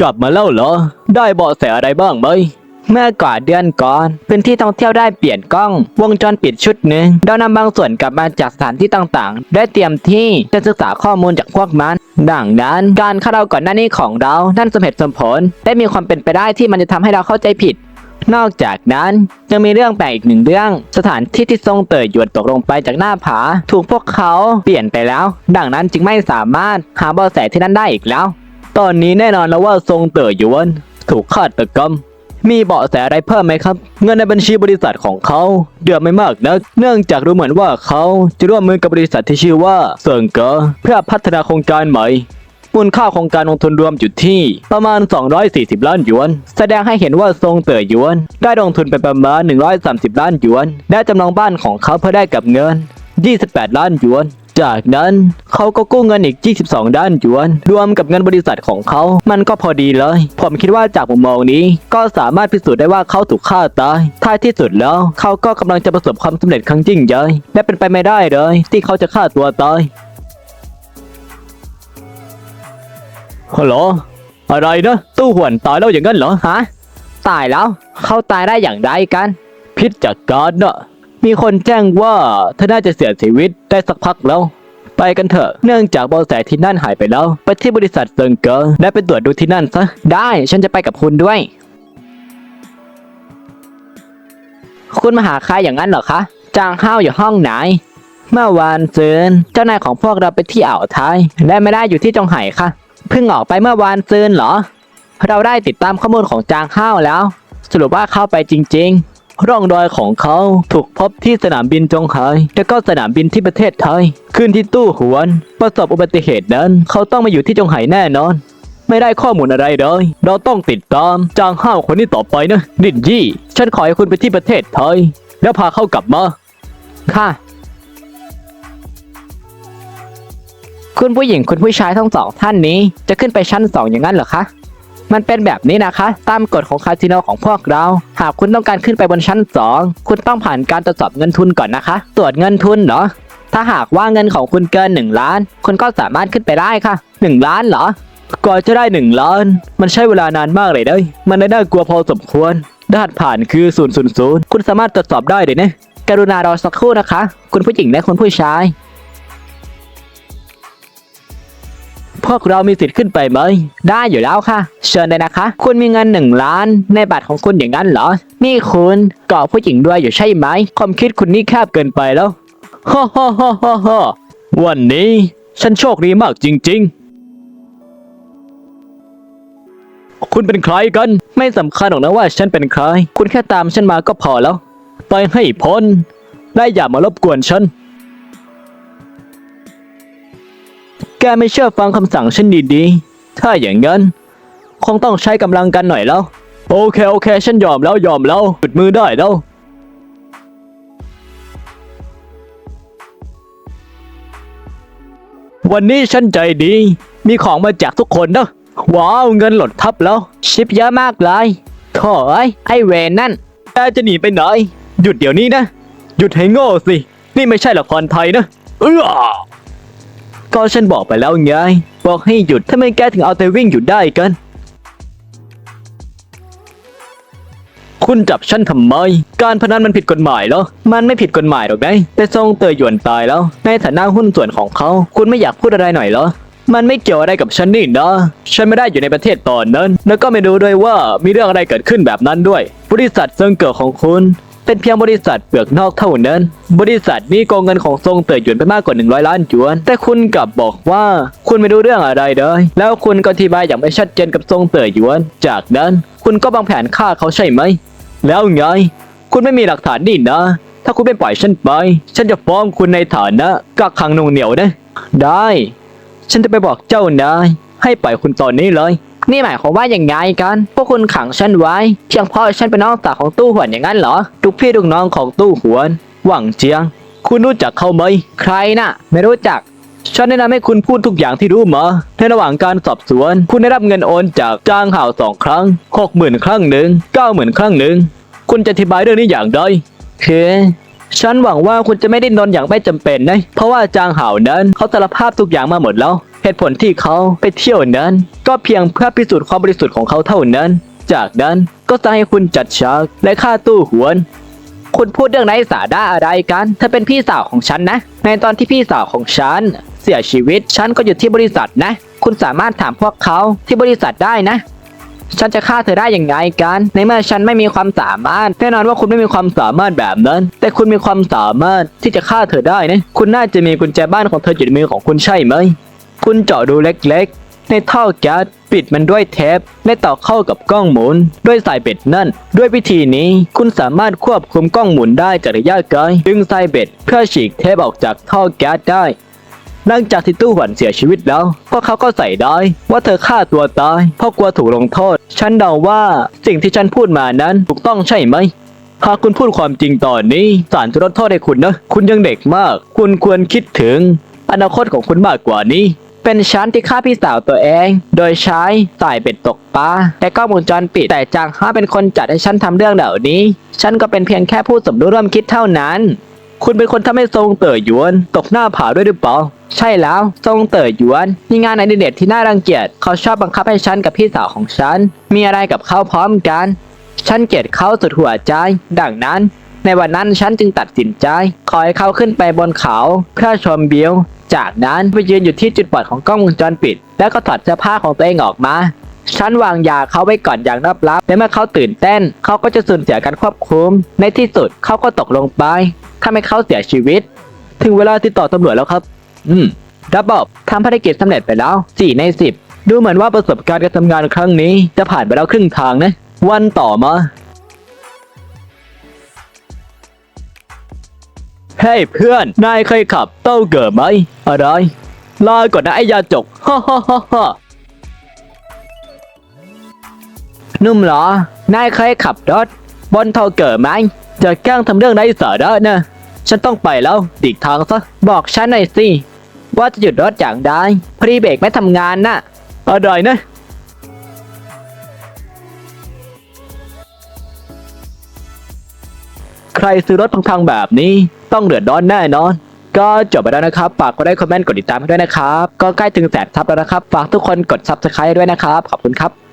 กลับมาแล้วเหรอ ได้เบาะแสอะไรบ้างไหมเมื่อก่อนเดือนก่อน พื้นที่ท่องเที่ยวได้เปลี่ยนกล้อง วงจรปิดชุดหนึ่งเรานำบางส่วนกลับมาจากสถานที่ต่างๆ ได้เตรียมที่จะศึกษาข้อมูลจากพวกมัน ดังนั้น การคาดเดาก่อนหน้านี้ของเรานั่นสมเหตุสมผล ได้มีความเป็นไปได้ที่มันจะทำให้เราเข้าใจผิด นอกจากนั้นยังมีเรื่องแปลกอีกหนึ่งเรื่อง สถานที่ที่ทรงเตยหยวนตกลงไปจากหน้าผา ถูกพวกเขาเปลี่ยนไปแล้ว ดังนั้นจึงไม่สามารถหาเบาะแสที่นั่นได้อีกแล้ว ตอนนี้แน่นอนแล้วว่าทรงเต๋อหยวนถูกฆาตกรรม มีเบาะแสอะไรเพิ่มไหมครับ เงินในบัญชีบริษัทของเขาเดือดไม่มากนักเนื่องจากดูเหมือนว่าเขาจะร่วมมือกับบริษัทที่ชื่อว่าเซิงเกอเพื่อพัฒนาโครงการใหม่มูลค่าโครงการลงทุนรวมอยู่ที่ประมาณ 240 ล้านหยวน แสดงให้เห็นว่าทรงเต๋อหยวน ได้ลงทุนไปประมาณ 130 ล้านหยวนได้จำนองบ้านของเขาเพื่อได้กับเงิน 28 ล้านหยวน จากนั้นเขาก็กู้เงินอีก 22 ด้านหยวน รวมกับเงินบริษัทของเขา มันก็พอดีเลย ผมคิดว่าจากมุมมองนี้ ก็สามารถพิสูจน์ได้ว่าเขาถูกฆ่าตาย ท้ายที่สุดแล้วเขาก็กำลังจะประสบความสำเร็จครั้งยิ่งใหญ่ และเป็นไปไม่ได้เลย ที่เขาจะฆ่าตัวตาย ฮัลโหล อะไรนะ ตู้หวนตายแล้วอย่างนั้นเหรอฮะ ตายแล้ว เขาตายได้อย่างไรกัน พิษจากการน่ะ มีคนแจ้งว่าเธอน่าจะเสียชีวิตได้สักพักแล้ว ไปกันเถอะ เนื่องจากเบาะแสที่นั่นหายไปแล้ว ไปที่บริษัทเซิงเกอร์และไปตรวจดูที่นั่นซะ ได้ฉันจะไปกับคุณด้วย คุณมาหาใครอย่างนั้นเหรอคะจางห้าวอยู่ห้องไหน เมื่อวานซืนเจ้านายของพวกเราไปที่อ่าวไทย และไม่ได้อยู่ที่จงไห่ค่ะ เพิ่งออกไปเมื่อวานซืนเหรอ เราได้ติดตามข้อมูลของจางห้าวแล้ว สรุปว่าเข้าไปจริง ร่องรอยของเขาถูกพบที่สนามบินจงไห่และก็สนามบินที่ประเทศไทย ขึ้นที่ตู้หวน ประสบอุบัติเหตุนั้น เขาต้องมาอยู่ที่จงไห่แน่นอน ไม่ได้ข้อมูลอะไรเลย เราต้องติดตามจางห้าวคนนี้ต่อไปนะดินยี่ ฉันขอให้คุณไปที่ประเทศไทย แล้วพาเขากลับมา ค่ะ คุณผู้หญิงคุณผู้ชายทั้งสองท่านนี้ จะขึ้นไปชั้นสองอย่างนั้นเหรอคะ มันเป็นแบบนี้นะคะ ตามกฎของคาสิโนของพวกเรา หากคุณต้องการขึ้นไปบนชั้นสองคุณต้องผ่านการตรวจสอบเงินทุนก่อนนะคะ ตรวจเงินทุนเหรอ ถ้าหากว่าเงินของคุณเกินหนึ่งล้าน คุณก็สามารถขึ้นไปได้ค่ะหนึ่งล้านเหรอกว่าจะได้หนึ่งล้าน มันใช้เวลานานมากเลยนะมันน่ากลัวพอสมควรรหัสผ่านคือ0 0 0 คุณสามารถตรวจสอบได้เลยนะกรุณารอสักครู่นะคะ คุณผู้หญิงและคุณผู้ชาย พวกเรามีสิทธิ์ขึ้นไปไหม ได้อยู่แล้วค่ะ เชิญเลยนะคะ คุณมีเงินหนึ่งล้าน ในบัตรของคุณอย่างนั้นเหรอ นี่คุณเกาะผู้หญิงด้วยอยู่ใช่ไหม ความคิดคุณนี่แคบเกินไปแล้วฮ่าฮ่าฮ่าฮ่าฮ่าวันนี้ ฉันโชคดีมากจริง ๆ คุณเป็นใครกัน ไม่สำคัญหรอกนะว่าฉันเป็นใคร คุณแค่ตามฉันมาก็พอแล้ว ไปให้พ้นและอย่ามารบกวนฉัน แกไม่เชื่อฟังคำสั่งฉันดีๆ ถ้าอย่างนั้น คงต้องใช้กำลังกันหน่อยแล้ว โอเคโอเค ฉันยอมแล้วยอมแล้วหยุดมือได้แล้ววันนี้ฉันใจดี มีของมาจากทุกคนนะว้าวเงินหล่นทับแล้ว ชิปเยอะมากเลยถอ้ยไอเวนนั่นแกจะหนีไปไหน หยุดเดี๋ยวนี้นะ หยุดให้โง่สิ นี่ไม่ใช่ละครไทยนะ เออ ก็ฉันบอกไปแล้วไง บอกให้หยุดทำไมแกถึงเอาแต่วิ่งอยู่ได้กัน คุณจับฉันทำไม การพนันมันผิดกฎหมายเหรอ มันไม่ผิดกฎหมายหรอกไงแต่ทรงเตยหยวนตายแล้ว ในฐานะหุ้นส่วนของเขา คุณไม่อยากพูดอะไรหน่อยเหรอมันไม่เกี่ยวอะไรกับฉันนี่นะ ฉันไม่ได้อยู่ในประเทศตอนนั้น แล้วก็ไม่รู้ด้วยว่ามีเรื่องอะไรเกิดขึ้นแบบนั้นด้วย บริษัทเซิงเกิดของคุณ เป็นเพียงบริษัทเปลือกนอกเท่านั้น บริษัทนี้โกงเงินของทรงเตยหยวนไปมากกว่า 100 ล้านหยวน แต่คุณกลับบอกว่าคุณไม่รู้เรื่องอะไรเลย แล้วคุณก็อธิบายอย่างไม่ชัดเจนกับทรงเตยหยวน จากนั้นคุณก็วางแผนฆ่าเขาใช่ไหม แล้วไง คุณไม่มีหลักฐานนี่นะ ถ้าคุณไม่ปล่อยฉันไป ฉันจะฟ้องคุณในฐานะกักขังหน่วงเหนียวนะ ได้ ฉันจะไปบอกเจ้านายให้ปล่อยคุณตอนนี้เลย นี่หมายความว่าอย่างไงกัน พวกคุณขังฉันไว้ เพียงเพราะฉันเป็นน้องสาวของตู้หวนอย่างนั้นเหรอทุกพี่ลูกน้องของตู้หวน หวังเจียง คุณรู้จักเขาไหม ใครน่ะ ไม่รู้จัก ฉันแนะนำให้คุณพูดทุกอย่างที่รู้มาในระหว่างการสอบสวน คุณได้รับเงินโอนจากจ้างห่าวสองครั้งหกหมื่นครั้งหนึ่งเก้าหมื่นครั้งหนึ่ง คุณจะอธิบายเรื่องนี้อย่างไรคือ ฉันหวังว่าคุณจะไม่ได้นอนอย่างไม่จำเป็นนะ เพราะว่าจางเหานั้นเขาสารภาพทุกอย่างมาหมดแล้ว เหตุผลที่เขาไปเที่ยวนั้น ก็เพียงเพื่อพิสูจน์ความบริสุทธิ์ของเขาเท่านั้น จากนั้นก็จะให้คุณจัดฉากและฆ่าตู้หวน คุณพูดเรื่องไร้สาระอะไรกัน เธอเป็นพี่สาวของฉันนะ ในตอนที่พี่สาวของฉันเสียชีวิต ฉันก็อยู่ที่บริษัทนะ คุณสามารถถามพวกเขาที่บริษัทได้นะ ฉันจะฆ่าเธอได้อยังไงกัน ในเมื่อฉันไม่มีความสามารถ แน่นอนว่าคุณไม่มีความสามารถแบบนั้น แต่คุณมีความสามารถที่จะฆ่าเธอได้นะ คุณน่าจะมีกุญแจบ้านของเธออยู่ในมือของคุณใช่ไหม คุณเจาะรูเล็กๆ ในท่อแก๊สปิดมันด้วยเทป และต่อเข้ากับกล้องหมุน ด้วยสายเบ็ดนั่น ด้วยวิธีนี้คุณสามารถควบคุมกล้องหมุนได้จากระยะไกล ดึงสายเบ็ดเพื่อฉีกเทปออกจากท่อแก๊สได้ หลังจากที่ตู้หวันเสียชีวิตแล้ว พวกเขาก็ใส่ได้ว่าเธอฆ่าตัวตายเพราะกลัวถูกลงโทษ ฉันเดาว่าสิ่งที่ฉันพูดมานั้นถูกต้องใช่ไหมหากคุณพูดความจริงตอนนี้ศาลจะลดโทษให้คุณนะ คุณยังเด็กมาก คุณควรคิดถึง อนาคตของคุณมากกว่านี้ เป็นฉันที่ฆ่าพี่สาวตัวเอง โดยใช้สายเบ็ดตกปลาและกล้องวงจรปิด แต่จางฮาเป็นคนจัดให้ฉันทำเรื่องเหล่านี้ ฉันก็เป็นเพียงแค่ผู้สมรู้ร่วมคิดเท่านั้น คุณเป็นคนทำให้ทรงเต๋อหยวน ตกหน้าผาด้วยหรือเปล่า ใช่แล้วทรงเต๋อหยวนมีงานในดิเดตที่น่ารังเกียจเขาชอบบังคับให้ฉันกับพี่สาวของฉัน มีอะไรกับเขาพร้อมกัน ฉันเกลียดเขาสุดหัวใจ ดังนั้น ในวันนั้นฉันจึงตัดสินใจ ขอให้เขาขึ้นไปบนเขาเพื่อชมวิวจากนั้นไปยืนอยู่ที่จุดบอดของกล้องวงจรปิด แล้วก็ถอดเสื้อผ้าของตัวเองออกมาฉันวางยาเขาไว้ก่อนอย่างลับๆและเมื่อเขาตื่นเต้น เขาก็จะสูญเสียการควบคุม ในที่สุดเขาก็ตกลงไปทำให้เขาเสียชีวิต ถึงเวลาติดต่อตำรวจแล้วครับ อืมระบบทำภารกิจสำเร็จไปแล้ว 4 ใน 10 ดูเหมือนว่าประสบการณ์การทำงานครั้งนี้ จะผ่านไปแล้วครึ่งทางนะ วันต่อมา เฮ้ยเพื่อน นายเคยขับเต้าเกิดไหม อะไร ลาก่อนนะไอ้ยาจก ฮ่าฮ่าฮ่าฮ่านุ่มเหรอ นายเคยขับรถบนเทาเกิดไหม จะแกล้งทำเรื่องไร้สาระนะ ฉันต้องไปแล้วดีกทางซะ บอกฉันหน่อยสิ ว่าจะหยุดรถอย่างใดพอดีเบรกไม่ทำงานน่ะอร่อยนะใครซื้อรถพังๆแบบนี้ต้องเดือดร้อนแน่นอน ก็จบไปแล้วนะครับฝากกดไลค์คอมเมนต์กดติดตามให้ด้วยนะครับ ก็ใกล้ถึงแสนซับแล้วนะครับ ฝากทุกคนกดซับสไครต์ด้วยนะครับ ขอบคุณครับ